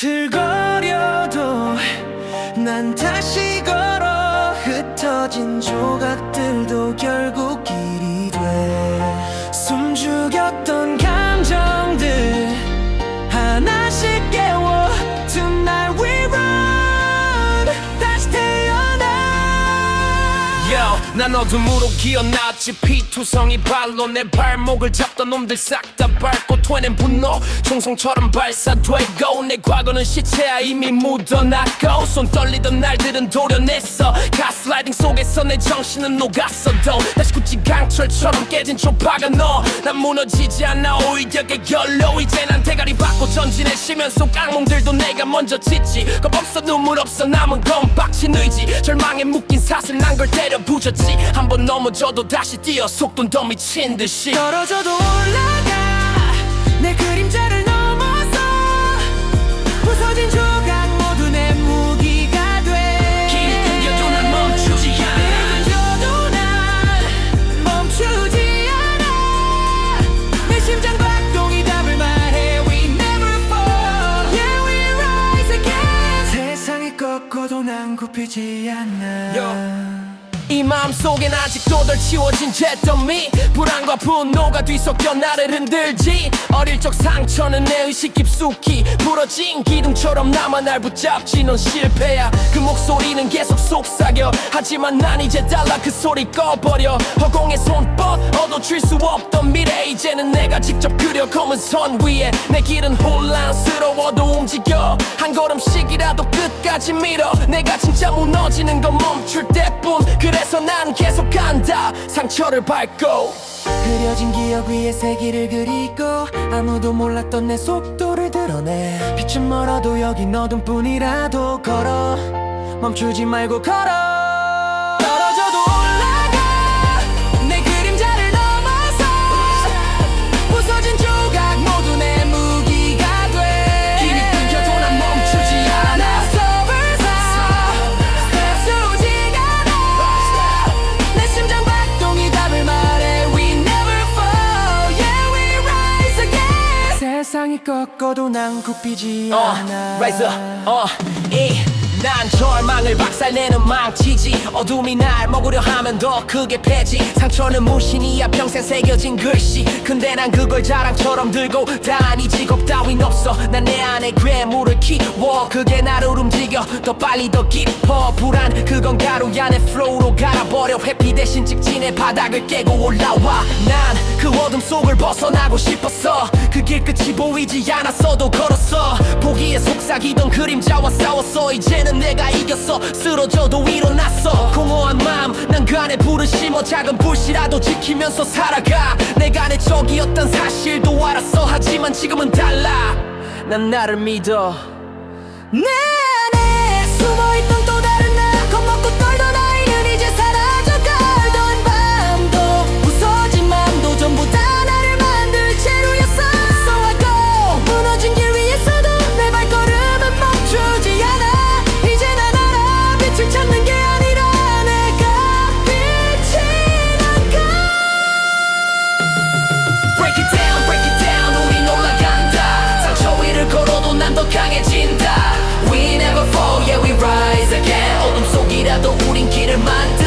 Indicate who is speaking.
Speaker 1: 비틀거려도 난 다시
Speaker 2: 난 어둠으로 기어났지. 피투성이 발로 내 발목을 잡던 놈들 싹 다 밟고 토해낸 분노. 총성처럼 발사되고 내 과거는 시체야. 이미 묻어놨고. 손 떨리던 날들은 도려냈어. 가스라이딩 속에서 내 정신은 녹았어도 다시 굳이 강철처럼 깨진 초파가 너 난 무너지지 않아. 오히려 개결로. 이제 난 대가리 받고 전진해 쉬면 속 악몽들도 내가 먼저 짓지. 겁 없어 눈물 없어. 남은 건 빡친 의지. 절망에 묶인 사슬 난 걸 때려 부졌지 한번 넘어져도 다시 뛰어 속도는 더 미친 듯이.
Speaker 1: 떨어져도 올라가. 내 그림자를 넘어서 부서진 조각 모두 내 무기가 돼.
Speaker 2: 길이 끊겨도 난 멈추지 않아.
Speaker 1: 끊겨도 난 멈추지 않아. 내 심장 박동이 답을 말해 We never fall. Yeah we rise again. 세상이 꺾어도 난 굽히지 않아
Speaker 2: 이 마음속엔 아직도 덜 치워진 잿더미 불안과 분노가 뒤섞여 나를 흔들지. 어릴 적 상처는 내 의식 깊숙이 부러진 기둥처럼 나만 날 붙잡지. 넌 실패야. 그 목소리는 계속 속삭여. 하지만 난 이제 달라 그 소리 꺼버려. 허공에 손뻗 얻어줄 수 없던 이제는 내가 직접 그려 검은 선 위에 내 길은 혼란스러워도 움직여. 한 걸음씩이라도 끝까지 밀어. 내가 진짜 무너지는 건 멈출 때뿐. 그래서 난 계속 간다. 상처를 밟고.
Speaker 1: 흐려진 기억 위에 세기를 그리고 아무도 몰랐던 내 속도를 드러내. 빛은 멀어도 여긴 어둠뿐이라도 걸어. 멈추지 말고 걸어 세상이 꺾어도 난 굽히지
Speaker 2: 어,
Speaker 1: 않아
Speaker 2: rise up, 어, 이. 난 절망을 박살내는 망치지. 어둠이 날 먹으려 하면 더 크게 패지. 상처는 무신이야 평생 새겨진 글씨. 근데 난 그걸 자랑처럼 들고 다니지 겁 따윈 없어. 난 내 안에 괴물을 키워. 그게 나를 움직여. 더 빨리 더 깊어. 불안. 그건 가루 안에 플로우로 갈아버려. 회피 대신 직진의 바닥을 깨고 올라와. 난 그 어둠 속을 벗어나고 싶었어. 그 길 끝이 보이지 않았어도 걸었어. 보기에 속삭이던 그림자와 싸웠어. 이제는 이제는 내가 이겼어. 쓰러져도 일어났어. 공허한 마음 난 간에 불을 심어 작은 불씨라도 지키면서 살아가. 내가 내 적이었단 사실도 알았어. 하지만 지금은 달라. 난 나를 믿어.
Speaker 1: 내 안에 숨어있던 길을 만들